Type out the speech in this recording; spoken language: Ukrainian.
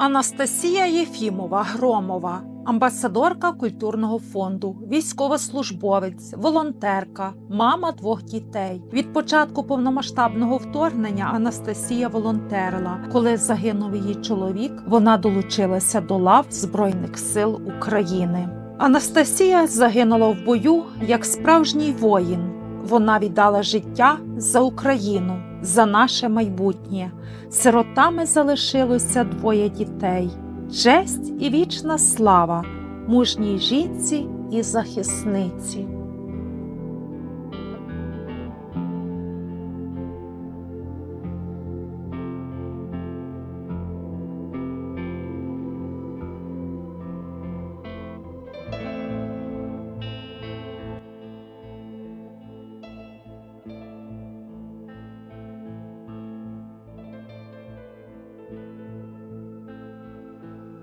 Анастасія Єфімова Громова, амбасадорка культурного фонду, військовослужбовець, волонтерка, мама двох дітей. Від початку повномасштабного вторгнення Анастасія волонтерила. Коли загинув її чоловік, вона долучилася до лав Збройних сил України. Анастасія загинула в бою як справжній воїн. Вона віддала життя за Україну, за наше майбутнє. Сиротами залишилося двоє дітей. Честь і вічна слава мужній жінці і захисниці.